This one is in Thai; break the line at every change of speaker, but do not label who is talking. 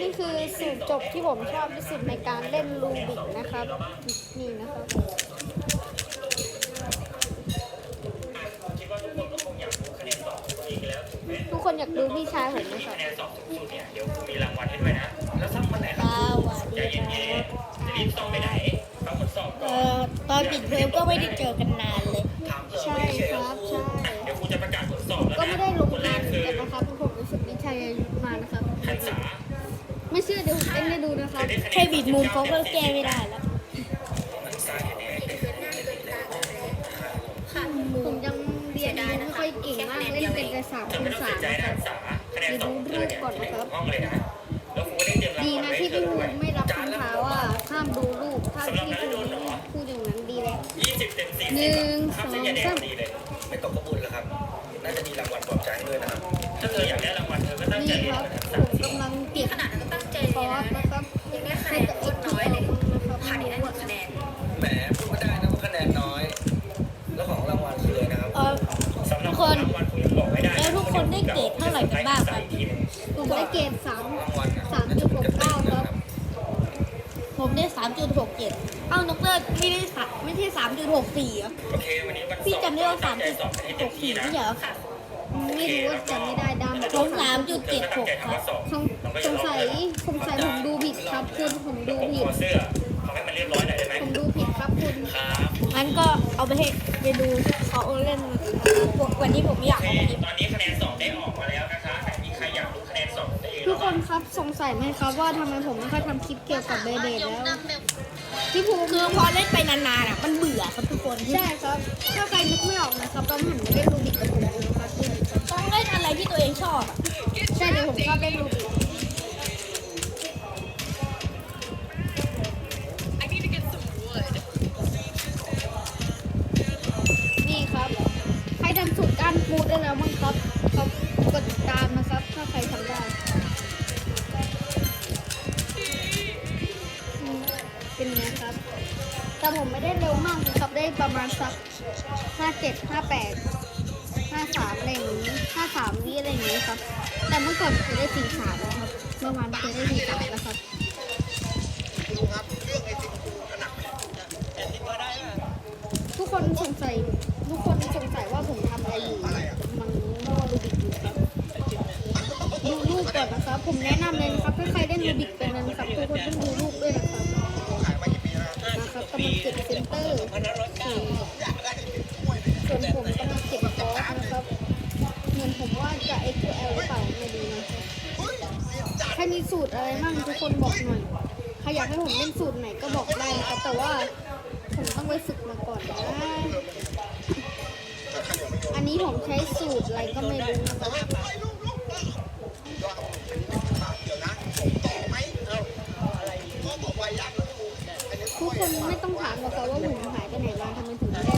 นี่คือสูตรจบที่ผมชอบที่สุดในการเล่นลูบิกนะครับ นี่นะครับ
คิดว่าทุกคนก็คงอยากรู้คะแนนสอบจริงแล้วถูกไหม
ทุกคนอยากดูพี่ชายผมไหมครับ
คะแนนสอบสูงสุดเนี่ยเดี๋ยวครูมีรางวัลให้ด้วยนะ แล้วสักวันไหน
ส
ล่ะ
วัส
ใจ
ดี
เย็
ครับ
นๆจะรีบสอบไปไหนฟังผลสอบก่
เอ่
อน
อตอนปิดเทอมก็ไม่ได้เจอกันนาน
ดูนะครั
บ
แค่บิดมุมเขาก็แก้ไม่ได้แล้ว
ผมยังเรียนไม่ค่อยเก่งมากเล่นเป็นแต่สามคูณสามนะค
นะ
รับ
หันษาคะแนนสอบเธอเนี่อนนะครูก็ได้เตรียมราง
ดี
วัล
นะที่พี่
ด้
ภู
วย
มิไม่รับคำท้าว่าห้ามดูรูปถ้าพี่ภูมิพูดอย่างนั้นดีแล้ว
ยี่สิบเต็ม
หนึ่งสอง
สา
ม
ไม่ตกกระบุญแล้วครับน่าจะมีรางวัลปลอบใจด้วยนะครับถ้าเธออยากได้รางวัลเธอก็
คน
ได้
เก
รด
เท่าไหร่กันบ้างครับ
ผมได้เกรดสาม
รางวัล
สามจุดหกเก้าครับ
ผมได้3.67เอ้าน้องเตอร์ไม่ได้สามไม่ใช่3.64เหรอ
โอเควันนี้วันสอบ
พี่จำได้ว่า
ตั้งใจสอบให้เต็มที่
3.64
นะ
ไม่ใช่เหรอ
ไม่รู้ว่าจำไม่ได้ดำ
ผม3.76ครับ
สงสงสัยสงสัยผมดูผิดครับคุณผมดูผิด
คอเสื้อทำให้มันเรียบร้อยหน่อยได้ไหม
ผมดูผิดครับคุณ
ครับ
งั้นก็เอาไปให้ไปดูเขาเล่นวันนี้ผมอยาก
โอ
เอา
เค
ไป
คบ้าง
นครับสงสัยไหมครับว่าทำไมผมไม่ค่อยทำคลิปเกี่ยวกับเบเดทแล้วพี่ภูมิ
คือพอเล่นไปนานๆอะมันเบื่อครับทุกคน
ใช่ครับถ้าใครนึกไม่ออกนะครับต้องหันมาเล่นลูบิกกับผมดูนะครับที่
ต้องเล่นอะไรที่ตัวเองชอบอะ
ใช่เดี๋ยวผมชอบเล่นลูบิกนี่ครับใครทำสูตรการพูดได้แล้วมั้งครับครับกดติดตามนะครับ ถ้าใครทำได้ แต่ผมไม่ได้เร็วมากนะครับได้ประมาณสักห้าเจ็ดห้าแปดห้าสามอะไรอย่างนี้ห้าสามวิอะไรอย่างนี้ครับ แต่เมื่อก่อนเคยได้สี่สามนะครับเมื่อวานเคยได้สี่สามแล้วครับทุกคนสงสัยทุกคนสงสัยว่าผมทำอะไรอยู่มันมั่วลูบิกอยู่ครับดูรูปก่อนนะครับ ผมแนะนำเลยนะครับถ้าใครเล่นลูบิกเป็นนะครับทุกคนต้องดูรูปด้วยำลังเก็บเซนเตอร์ส่วนผมกำลังเก็บคอร์สนะครับเหมือนผมว่าจะ XL หรือเปล่าไม่รู้นะใครมีสูตรอะไรมั่งทุกคนบอกหน่อยใครอยากให้ผมเล่นสูตรไหนก็บอกได้นะครับแต่ว่าผมต้องไปฝึกมาก่อนนะอันนี้ผมใช้สูตรอะไรก็ไม่รู้นะครับ คนไม่ต้องถามหรอกค่ะว่าผมหายไปไหนมาทำไมถึงไม่ได้